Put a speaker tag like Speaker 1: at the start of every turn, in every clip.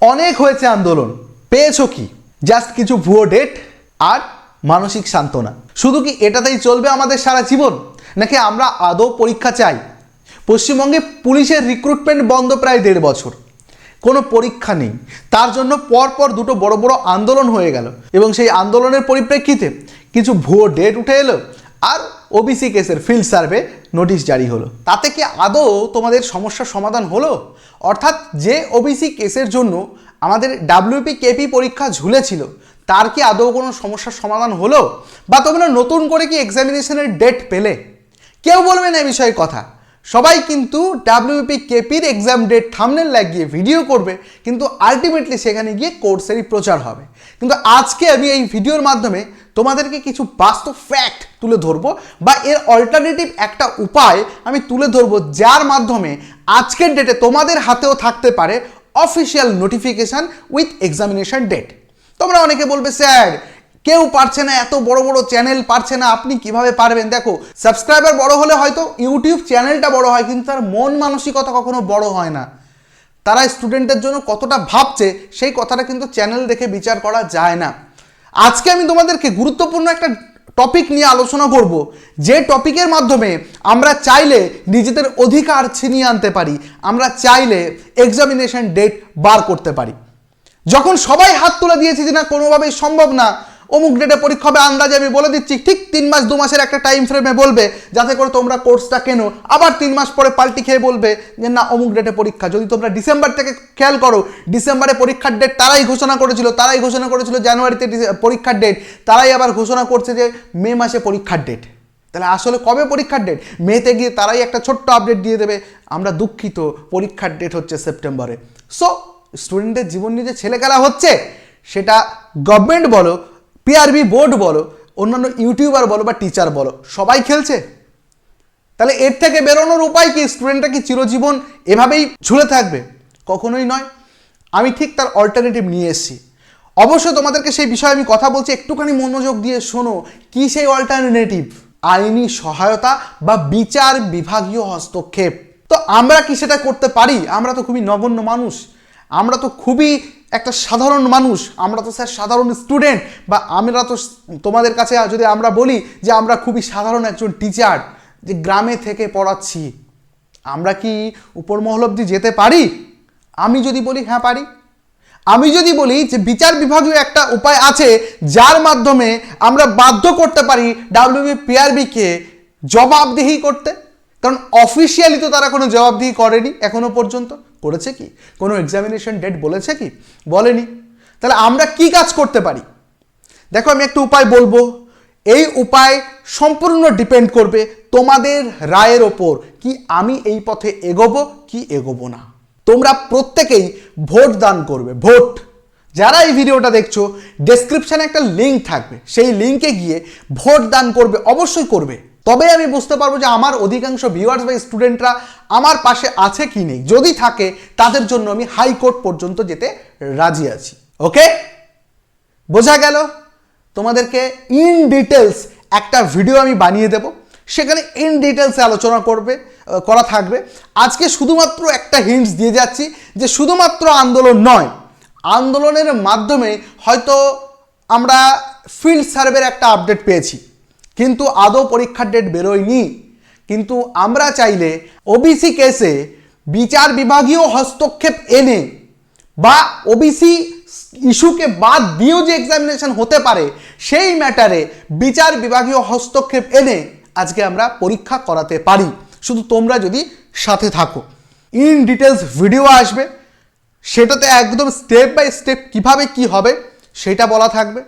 Speaker 1: অনেক হয়েছে আন্দোলন। পেয়েছ কি? জাস্ট কিছু ভুয়ো ডেট আর মানসিক সান্ত্বনা। শুধু কি এটাতেই চলবে আমাদের সারা জীবন? নাকি আমরা আদৌ পরীক্ষা চাই? পশ্চিমবঙ্গে পুলিশের রিক্রুটমেন্ট বন্ধ প্রায় দেড় বছর। কোনো পরীক্ষা নেই। তার জন্য পরপর দুটো বড় বড় আন্দোলন হয়ে গেল। এবং সেই আন্দোলনের পরিপ্রেক্ষিতে কিছু ভুয়ো ডেট উঠে এলো। আর ওবিসি কেসের ফিল্ড সার্ভে নোটিশ জারি হলো। তাতে কি আদৌ তোমাদের সমস্যার সমাধান হলো? অর্থাৎ যে ওবিসি কেসের জন্য আমাদের ডাব্লিউপি কেপি পরীক্ষা ঝুলেছিল, তার কি আদৌ কোনো সমস্যার সমাধান হলো? বা তোমরা নতুন করে কি এক্সামিনেশনের ডেট পেলে? কেউ বলবে না এই বিষয়ে কথা। সবাই কিন্তু ডাব্লিউপি কেপির এক্সাম ডেট থামনেল লাগিয়ে ভিডিও করবে, কিন্তু আলটিমেটলি সেখানে গিয়ে কোর্সেরই প্রচার হবে। কিন্তু আজকে আমি এই ভিডিওর মাধ্যমে তোমাদেরকে কিছু বাস্তব ফ্যাক্ট তুলে ধরবো, বা এর অল্টারনেটিভ একটা উপায় আমি তুলে ধরবো, যার মাধ্যমে আজকের ডেটে তোমাদের হাতেও থাকতে পারে official notification with examination date তোমরা অনেকে বলবে, স্যার কেউ পারছে না, এত বড় বড় চ্যানেল পারছে না, আপনি কীভাবে পারবেন? দেখো সাবস্ক্রাইবার বড় হলে হয়তো ইউটিউব চ্যানেলটা বড় হয়, কিন্তু তার মন মানসিকতা কখনো বড় হয় না। তারা স্টুডেন্টের জন্য কতটা ভাবছে, সেই কথাটা কিন্তু চ্যানেল দেখে বিচার করা যায় না। আজকে আমি তোমাদেরকে গুরুত্বপূর্ণ একটা টপিক নিয়ে আলোচনা করব, যে টপিকের মাধ্যমে আমরা চাইলে নিজেদের অধিকার ছিনিয়ে আনতে পারি, আমরা চাইলে এক্সামিনেশন ডেট বার করতে পারি। যখন সবাই হাত তুলে দিয়েছে যে না, কোনোভাবেই সম্ভব না অমুক ডেটে পরীক্ষা হবে, আন্দাজে আমি বলে দিচ্ছি, ঠিক তিন মাস, দু মাসের একটা টাইম ফ্রেমে বলবে, যাতে করে তোমরা কোর্সটা কেনো। আবার তিন মাস পরে পাল্টি খেয়ে বলবে যে, না, অমুক ডেটে পরীক্ষা। যদি তোমরা ডিসেম্বর থেকে খেয়াল করো ডিসেম্বরে পরীক্ষার ডেট তারাই ঘোষণা করেছিল, তারাই ঘোষণা করেছিল জানুয়ারিতে পরীক্ষার ডেট তারাই আবার ঘোষণা করছে যে, মে মাসে পরীক্ষার ডেট তাহলে আসলে কবে পরীক্ষার ডেট মেতে গিয়ে তারাই একটা ছোট্ট আপডেট দিয়ে দেবে, আমরা দুঃখিত, পরীক্ষার ডেট হচ্ছে সেপ্টেম্বরে সো স্টুডেন্টদের জীবন নিয়ে যে ছেলেখেলা হচ্ছে, সেটা গভর্নমেন্ট বলো পিআরবি বোর্ড বলো, অন্যান্য ইউটিউবার বলো বা টিচার বলো, সবাই খেলছে। তাহলে এর থেকে বেরোনোর উপায় কি? স্টুডেন্টরা কি চিরজীবন এভাবেই ঝুলে থাকবে? কখনোই নয়। আমি ঠিক তার অল্টারনেটিভ নিয়ে এসেছি। অবশ্য তোমাদেরকে সেই বিষয়ে আমি কথা বলছি, একটুখানি মনোযোগ দিয়ে শোনো, কি সেই অল্টারনেটিভ আইনি সহায়তা বা বিচার বিভাগীয় হস্তক্ষেপ। তো আমরা কি সেটা করতে পারি? আমরা তো খুবই নগণ্য মানুষ। আমরা তো খুবই একটা সাধারণ মানুষ, আমরা তো স্যার সাধারণ স্টুডেন্ট বা আমরা তো তোমাদের কাছে যদি আমরা বলি যে আমরা খুবই সাধারণ একজন টিচার যে গ্রামে থেকে পড়াচ্ছি, আমরা কি উপর মহল অব্দি যেতে পারি? আমি যদি বলি হ্যাঁ পারি। আমি যদি বলি যে বিচার বিভাগীয় একটা উপায় আছে, যার মাধ্যমে আমরা বাধ্য করতে পারি ডাব্লিউবি পিআরবিকে জবাবদিহি করতে। কারণ অফিসিয়ালি তো তারা কোনো জবাবদিহি করেনি এখনও পর্যন্ত। করেছে কি? কোনো এক্সামিনেশন ডেট বলেছে কি? বলেনি। তাহলে আমরা কি কাজ করতে পারি? দেখো, আমি একটা উপায় বলব। এই উপায় সম্পূর্ণ ডিপেন্ড করবে তোমাদের রায়ের ওপর কি আমি এই পথে এগোবো, কি এগোবো না। তোমরা প্রত্যেকেই ভোট দান করবে, ভোট। যারা এই ভিডিওটা দেখছ ডেসক্রিপশানে একটা লিঙ্ক থাকবে। সেই লিঙ্কে গিয়ে ভোট দান করবে, অবশ্যই করবে। তবে আমি বুঝতে পারব যে আমার অধিকাংশ ভিউয়ার্স বা স্টুডেন্টরা আমার পাশে আছে কি নেই। যদি থাকে, তাদের জন্য আমি হাইকোর্ট পর্যন্ত যেতে রাজি আছি। ওকে বোঝা গেল? তোমাদেরকে ইন ডিটেলস একটা ভিডিও আমি বানিয়ে দেব। সেখানে ইন ডিটেলসে আলোচনা করবে করা থাকবে। আজকে শুধুমাত্র একটা হিন্টস দিয়ে যাচ্ছি যে শুধুমাত্র আন্দোলন নয়, আন্দোলনের মাধ্যমে হয়তো আমরা ফিল্ড সার্ভের একটা আপডেট পেয়েছি। কিন্তু আদৌ পরীক্ষার ডেট বেরোয়নি। কিন্তু আমরা চাইলে ওবিসি কেসে বিচার বিভাগীয় হস্তক্ষেপ এনে বা ওবিসি ইস্যুকে বাদ দিয়েও যে এক্সামিনেশন হতে পারে, সেই ম্যাটারে বিচার বিভাগীয় হস্তক্ষেপ এনে আজকে আমরা পরীক্ষা করাতে পারি। শুধু তোমরা যদি সাথে থাকো। ইন ডিটেলস ভিডিও আসবে। সেটাতে একদম স্টেপ বাই স্টেপ কীভাবে কি হবে, সেটা বলা থাকবে।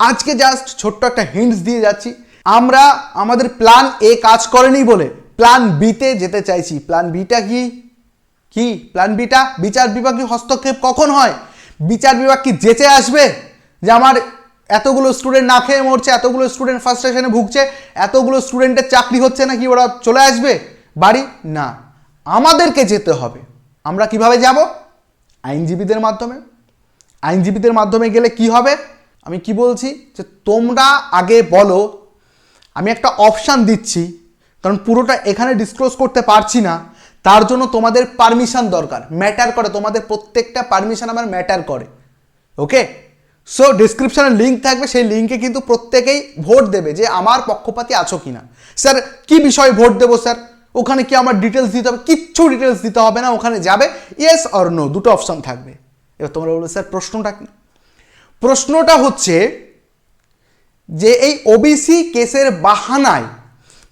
Speaker 1: আজকে জাস্ট ছোট্ট একটা হিন্টস দিয়ে যাচ্ছি। আমরা আমাদের প্ল্যান এ কাজ করেনি বলে প্ল্যান বিতে যেতে চাইছি। প্ল্যান বিটা কি? কি? প্ল্যান বিটা বিচার বিভাগীয় হস্তক্ষেপ কখন হয়? বিচার বিভাগ কি যেচে আসবে? যে আমার এতগুলো স্টুডেন্ট না খেয়ে মরছে, এতগুলো স্টুডেন্ট ফার্স্ট স্টেশনে ভুগছে, এতগুলো স্টুডেন্টের চাকরি হচ্ছে না কি ওরা চলে আসবে? বাড়ি? না। আমাদেরকে যেতে হবে। আমরা কীভাবে যাব? আইনজীবীদের মাধ্যমে। আইনজীবীদের মাধ্যমে গেলে কি হবে? আমি কি বলছি? যে তোমরা আগে বলো আমি একটা অপশান দিচ্ছি, কারণ পুরোটা এখানে ডিসক্লোজ করতে পারছি না, তার জন্য তোমাদের পারমিশন দরকার। ম্যাটার করে, তোমাদের প্রত্যেকটা পারমিশন আমার ম্যাটার করে। ওকে সো ডিসক্রিপশনে লিঙ্ক থাকবে, সেই লিঙ্কে কিন্তু প্রত্যেকেই ভোট দেবে যে আমার পক্ষপাতি আছো কি না স্যার কি বিষয়ে ভোট দেবো স্যার ওখানে কি আমার ডিটেলস দিতে হবে? কিচ্ছু ডিটেলস দিতে হবে না, ওখানে যাবে। ইয়েস অর নো দুটো অপশান থাকবে। এবার তোমরা বলবে স্যার প্রশ্নটা কি? প্রশ্নটা হচ্ছে যে এই ওবিসি কেসের বাহানায়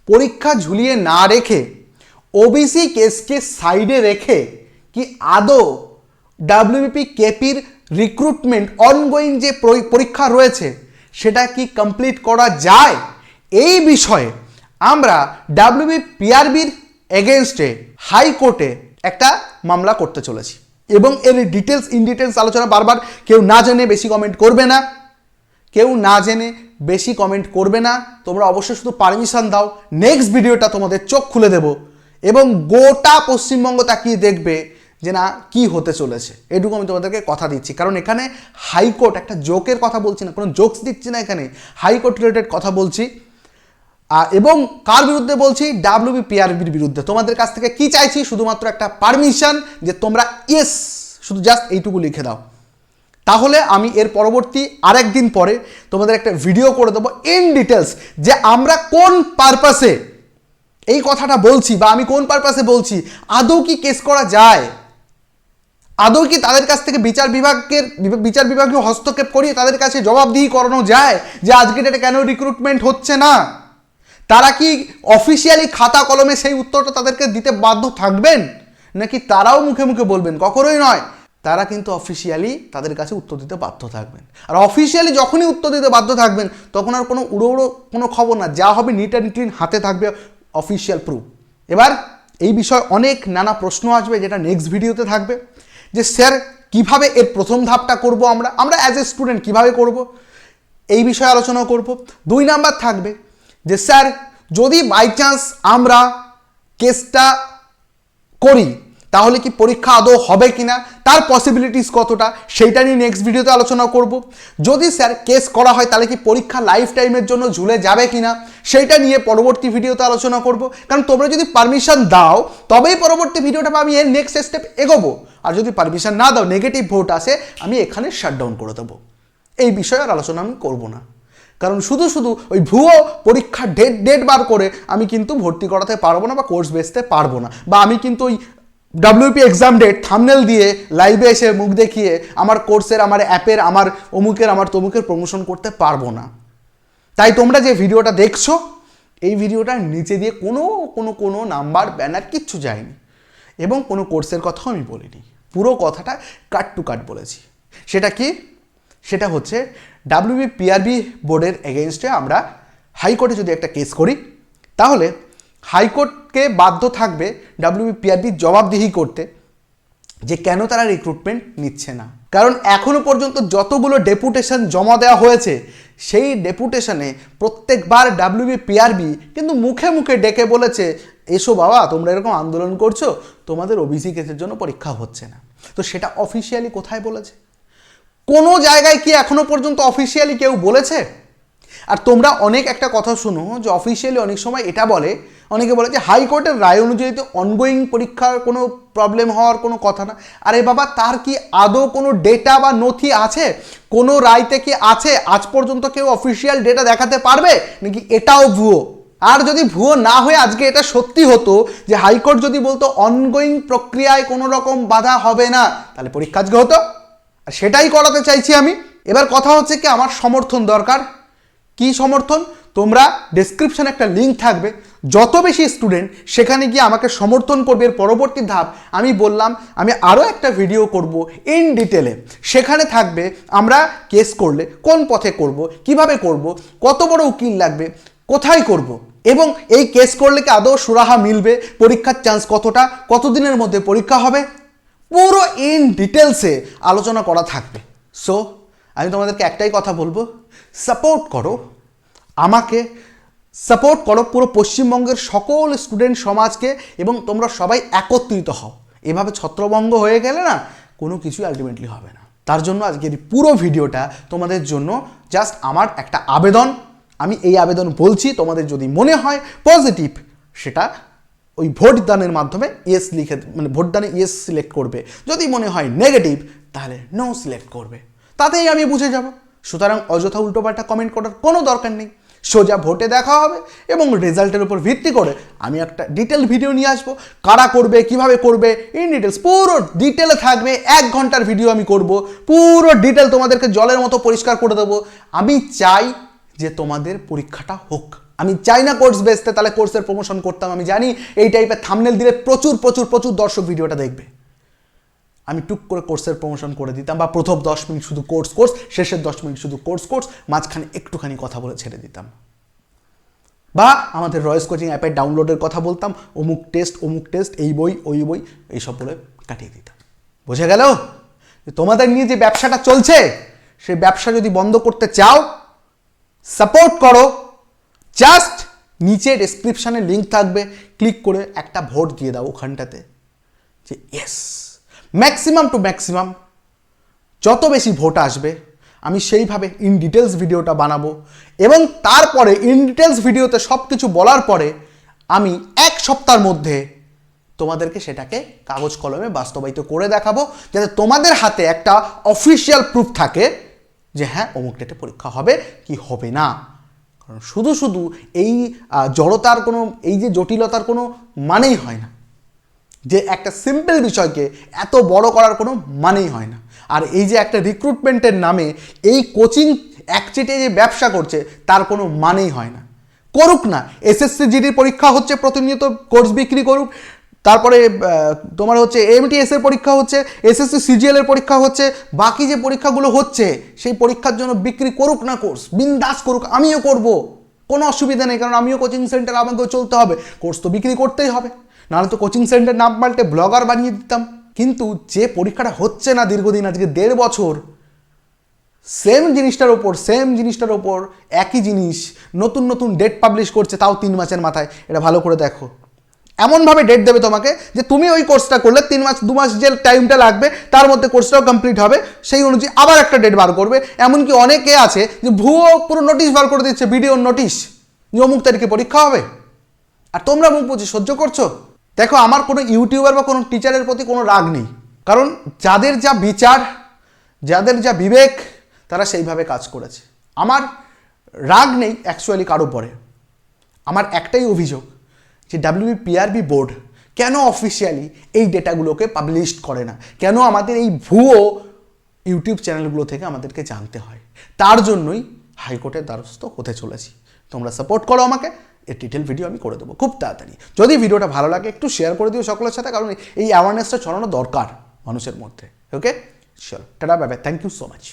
Speaker 1: পরীক্ষা ঝুলিয়ে না রেখে ওবিসি কেসকে সাইডে রেখে কি আদৌ ডাব্লিউবিপি কেপির রিক্রুটমেন্ট অনগোয়িং যে পরীক্ষা রয়েছে, সেটা কি কমপ্লিট করা যায়? এই বিষয়ে আমরা ডাব্লিউবি পিআরবির এগেনস্টে হাইকোর্টে একটা মামলা করতে চলেছি। এবং এর ডিটেলস ইন ডিটেলস আলোচনা বারবার কেউ না জেনে বেশি কমেন্ট করবে না। কেউ না জেনে বেশি কমেন্ট করবে না। তোমরা অবশ্যই শুধু পারমিশন দাও। নেক্সট ভিডিওটা তোমাদের চোখ খুলে দেব এবং গোটা পশ্চিমবঙ্গ তাকিয়ে দেখবে যে না, কি হতে চলেছে। এটুকু আমি তোমাদেরকে কথা দিচ্ছি। কারণ এখানে হাইকোর্ট একটা জোকের কথা বলছি না, কোনো জোকস দিচ্ছি না এখানে। হাইকোর্ট রিলেটেড কথা বলছি। এবং কার বিরুদ্ধে বলছি? ডাব্লিউবি পিআরবির বিরুদ্ধে। তোমাদের কাছ থেকে কি চাইছি? শুধুমাত্র একটা পারমিশন যে তোমরা ইয়েস শুধু জাস্ট এইটুকু লিখে দাও। তাহলে আমি এর পরবর্তী আরেকদিন পরে তোমাদের একটা ভিডিও করে দেবো ইন ডিটেলস যে আমরা কোন পারপাসে এই কথাটা বলছি বা আমি কোন পারপাসে বলছি। আদৌ কি কেস করা যায়? আদৌ কি তাদের কাছ থেকে বিচার বিভাগের বিচার বিভাগীয় হস্তক্ষেপ করিয়ে তাদের কাছে জবাবদিহি করানো যায় যে আজকে ডেটে কেন রিক্রুটমেন্ট হচ্ছে না? তারা কি অফিসিয়ালি খাতা কলমে সেই উত্তরটা তাদেরকে দিতে বাধ্য থাকবেন? নাকি তারাও মুখে মুখে বলবেন? কখনোই নয়। তারা কিন্তু অফিসিয়ালি তাদের কাছে উত্তর দিতে বাধ্য থাকবেন। আর অফিসিয়ালি যখনই উত্তর দিতে বাধ্য থাকবেন, তখন আর কোনো উড়ো উড়ো কোনো খবর না, যা হবে নিট অ্যান্ড ক্লিন হাতে থাকবে অফিসিয়াল প্রুফ এবার এই বিষয়ে অনেক নানা প্রশ্ন আসবে যেটা নেক্সট ভিডিওতে থাকবে। যে স্যার, কীভাবে এর প্রথম ধাপটা করব আমরা? আমরা অ্যাজ এ স্টুডেন্ট কীভাবে করব? এই বিষয়ে আলোচনা করব। দুই নাম্বার থাকবে যে স্যার, যদি বাই চান্স আমরা কেসটা করি তাহলে কি পরীক্ষা আদৌ হবে কি না তার পসিবিলিটিস কতটা? সেইটা নিয়ে নেক্সট ভিডিওতে আলোচনা করব। যদি স্যার কেস করা হয়, তাহলে কি পরীক্ষা লাইফ টাইমের জন্য ঝুলে যাবে কি না সেইটা নিয়ে পরবর্তী ভিডিওতে আলোচনা করব। কারণ তোমরা যদি পারমিশন দাও, তবেই পরবর্তী ভিডিওটা আমি এর নেক্সট স্টেপ এগোবো। আর যদি পারমিশন না দাও নেগেটিভ ভোট আসে, আমি এখানে শাটডাউন করে দেবো। এই বিষয়ে আর আলোচনা আমি করব না। কারণ শুধু শুধু ওই ভুয়ো পরীক্ষার ডেট ডেট বার করে আমি কিন্তু ভর্তি করাতে পারব না বা কোর্স বেচতে পারব না। বা আমি কিন্তু ওই ডাব্লিউপি এক্সাম ডেট থামনেল দিয়ে লাইভে এসে মুখ দেখিয়ে আমার কোর্সের আমার অ্যাপের আমার অমুকের, আমার তমুকের প্রমোশন করতে পারব না। তাই তোমরা যে ভিডিওটা দেখছ, এই ভিডিওটার নিচে দিয়ে কোনো কোনো কোনো নাম্বার ব্যানার কিচ্ছু যায়নি। এবং কোনো কোর্সের কথাও আমি বলিনি। পুরো কথাটা কাট টু কাট বলেছি। সেটা কি? সেটা হচ্ছে ডাব্লিউবি পিআরবি বোর্ডের এগেনস্টে আমরা হাইকোর্টে যদি একটা কেস করি, তাহলে হাইকোর্টকে বাধ্য থাকবে ডাব্লিউবি পিআরবি জবাবদিহি করতে যে কেন তারা রিক্রুটমেন্ট নিচ্ছে না। কারণ এখনও পর্যন্ত যতগুলো ডেপুটেশন জমা দেওয়া হয়েছে, সেই ডেপুটেশনে প্রত্যেকবার ডাব্লিউবি পিআরবি কিন্তু মুখে মুখে ডেকে বলেছে, এসো বাবা, তোমরা এরকম আন্দোলন করছ, তোমাদের ওবিসি কেসের জন্য পরীক্ষা হচ্ছে না। তো সেটা অফিসিয়ালি কোথায় বলেছে? কোনো জায়গায় কি এখনও পর্যন্ত অফিসিয়ালি কেউ বলেছে? আর তোমরা অনেক একটা কথা শুনো যে অফিসিয়ালি অনেক সময় এটা বলে, অনেকে বলে যে হাইকোর্টের রায় অনুযায়ী তো অনগোয়িং পরীক্ষার কোনো প্রবলেম হওয়ার কোনো কথা না। আরে বাবা, তার কি আদৌ কোনো ডেটা বা নথি আছে? কোনো রায়তে কি আছে? আজ পর্যন্ত কেউ অফিসিয়াল ডেটা দেখাতে পারবে? নাকি এটাও ভুয়ো? আর যদি ভুয়ো না হয়ে আজকে এটা সত্যি হতো যে হাইকোর্ট যদি বলতো অনগোয়িং প্রক্রিয়ায় কোনো রকম বাধা হবে না, তাহলে পরীক্ষা আজকে হতো। আর সেটাই করাতে চাইছি আমি। এবার কথা হচ্ছে কি, আমার সমর্থন দরকার। কি সমর্থন? তোমরা ডেসক্রিপশনে একটা লিঙ্ক থাকবে। যত বেশি স্টুডেন্ট সেখানে গিয়ে আমাকে সমর্থন করবে এর পরবর্তী ধাপ, আমি বললাম, আমি আরও একটা ভিডিও করব ইন ডিটেলে সেখানে থাকবে আমরা কেস করলে, কোন পথে করব, কীভাবে করব, কত বড় উকিল লাগবে, কোথায় করব? এবং এই কেস করলে কি আদৌ সুরাহা মিলবে? পরীক্ষার চান্স কতটা? কতদিনের মধ্যে পরীক্ষা হবে? পুরো ইন ডিটেলসে আলোচনা করা থাকবে। সো আমি তোমাদেরকে একটাই কথা বলব সাপোর্ট করো। আমাকে সাপোর্ট করো পুরো পশ্চিমবঙ্গের সকল স্টুডেন্ট সমাজকে এবং তোমরা সবাই একত্রিত হও। এভাবে ছত্রভঙ্গ হয়ে গেলে না কোনো কিছুই আলটিমেটলি হবে না। তার জন্য আজকের পুরো ভিডিওটা তোমাদের জন্য জাস্ট আমার একটা আবেদন। আমি এই আবেদন বলছি, তোমাদের যদি মনে হয় পজিটিভ সেটা ওই ভোটদানের মাধ্যমে ইয়েস লিখে মানে ভোটদানে ইয়েস সিলেক্ট করবে। যদি মনে হয় নেগেটিভ তাহলে নো সিলেক্ট করবে। তাতেই আমি বুঝে যাব। সুতরাং অযথা উল্টোপাল্টা কমেন্ট করার কোনো দরকার নেই। সোজা ভোটে দেখা হবে এবং রেজাল্টের উপর ভিত্তি করে আমি একটা ডিটেল ভিডিও নিয়ে আসব। কারা করবে, কীভাবে করবে ইন ডিটেলস পুরো ডিটেলে থাকবে। এক ঘণ্টার ভিডিও আমি করব। পুরো ডিটেল তোমাদেরকে জলের মতো পরিষ্কার করে দেবো। আমি চাই যে তোমাদের পরীক্ষাটা হোক। আমি চাই না কোর্স বেচতে তাহলে কোর্সের প্রমোশন করতাম। আমি জানি এই টাইপের থামনেল দিলে প্রচুর প্রচুর প্রচুর দর্শক ভিডিওটা দেখবে। আমি টুক করে কোর্সের প্রমোশন করে দিতাম বা প্রথম দশ মিনিট শুধু কোর্স কোর্স শেষের দশ মিনিট শুধু কোর্স কোর্স মাঝখানে একটুখানি কথা বলে ছেড়ে দিতাম। বা আমাদের রয়েস কোচিং অ্যাপের ডাউনলোডের কথা বলতাম, অমুক টেস্ট অমুক টেস্ট এই বই, ওই বই, এইসব বলে কাটিয়ে দিতাম। বোঝা গেল? তোমাদের নিয়ে যে ব্যবসাটা চলছে সেই ব্যবসা যদি বন্ধ করতে চাও সাপোর্ট করো। জাস্ট নিচে ডেসক্রিপশানে লিঙ্ক থাকবে ক্লিক করে একটা ভোট দিয়ে দাও ওখানটাতে। যে ইয়েস ম্যাক্সিমাম টু ম্যাক্সিমাম যত বেশি ভোট আসবে, আমি সেইভাবে ইন ডিটেলস ভিডিওটা বানাবো এবং তারপরে ইন ডিটেলস ভিডিওতে সব কিছু বলার পরে আমি এক সপ্তাহের মধ্যে তোমাদেরকে সেটাকে কাগজ কলমে বাস্তবায়িত করে দেখাবো, যাতে তোমাদের হাতে একটা অফিসিয়াল প্রুফ থাকে যে হ্যাঁ অমুক ডেটে পরীক্ষা হবে, কি হবে না। কারণ শুধু শুধু এই জড়তার কোনো, এই যে জটিলতার কোনো মানেই হয় না। যে একটা সিম্পল বিষয়কে এত বড় করার কোনো মানেই হয় না। আর এই যে একটা রিক্রুটমেন্টের নামে এই কোচিং একচেটে যে ব্যবসা করছে, তার কোনো মানেই হয় না। করুক না এসএসসি জিডির পরীক্ষা হচ্ছে প্রতিনিয়ত কোর্স বিক্রি করুক, তারপরে তোমার হচ্ছে এমটিএস এর পরীক্ষা হচ্ছে এসএসসি সিজিএল এর পরীক্ষা হচ্ছে, বাকি যে পরীক্ষাগুলো হচ্ছে, সেই পরীক্ষার জন্য বিক্রি করুক না কোর্স বিন্দাস করুক, আমিও করব। কোনো অসুবিধা নেই, কারণ আমিও কোচিং সেন্টার আমাকেও চলতে হবে। কোর্স তো বিক্রি করতেই হবে। নাহলে তো কোচিং সেন্টার নাম পাল্টে ব্লগার বানিয়ে দিতাম। কিন্তু যে পরীক্ষাটা হচ্ছে না দীর্ঘদিন, আজকে দেড় বছর সেম জিনিসটার ওপর সেম জিনিসটার ওপর, একই জিনিস, নতুন নতুন ডেট পাবলিশ করছে, তাও তিন মাসের মাথায়। এটা ভালো করে দেখো। এমনভাবে ডেট দেবে তোমাকে যে তুমি ওই কোর্সটা করলে তিন মাস, দু মাস যে টাইমটা লাগবে, তার মধ্যে কোর্সটাও কমপ্লিট হবে। সেই অনুযায়ী আবার একটা ডেট বার করবে। এমনকি অনেকে আছে যে ভুয়ো পুরো নোটিশ বার করে দিচ্ছে ভিডিওর নোটিশ যে অমুক তারিখে পরীক্ষা হবে। আর তোমরা মুখ বুঝে সহ্য করছ? দেখো, আমার কোনো ইউটিউবার বা কোনো টিচারের প্রতি কোনো রাগ নেই। কারণ যাদের যা বিচার, যাদের যা বিবেক, তারা সেইভাবে কাজ করেছে। আমার রাগ নেই অ্যাকচুয়ালি কারও পরে আমার একটাই অভিযোগ যে ডাব্লিউপিআরবি বোর্ড কেন অফিসিয়ালি এই ডেটাগুলোকে পাবলিশ করে না? কেন আমাদের এই ভুয়ো ইউটিউব চ্যানেলগুলো থেকে আমাদেরকে জানতে হয়? তার জন্যই হাইকোর্টের দ্বারস্থ হতে চলেছি। তোমরা সাপোর্ট করো আমাকে। এর ডিটেল ভিডিও আমি করে দেবো, খুব তাড়াতাড়ি। যদি ভিডিওটা ভালো লাগে, একটু শেয়ার করে দিও সকলের সাথে, কারণ এই অ্যাওয়ারনেসটা ছড়ানো দরকার মানুষের মধ্যে। ওকে চলো tata bye thank you so much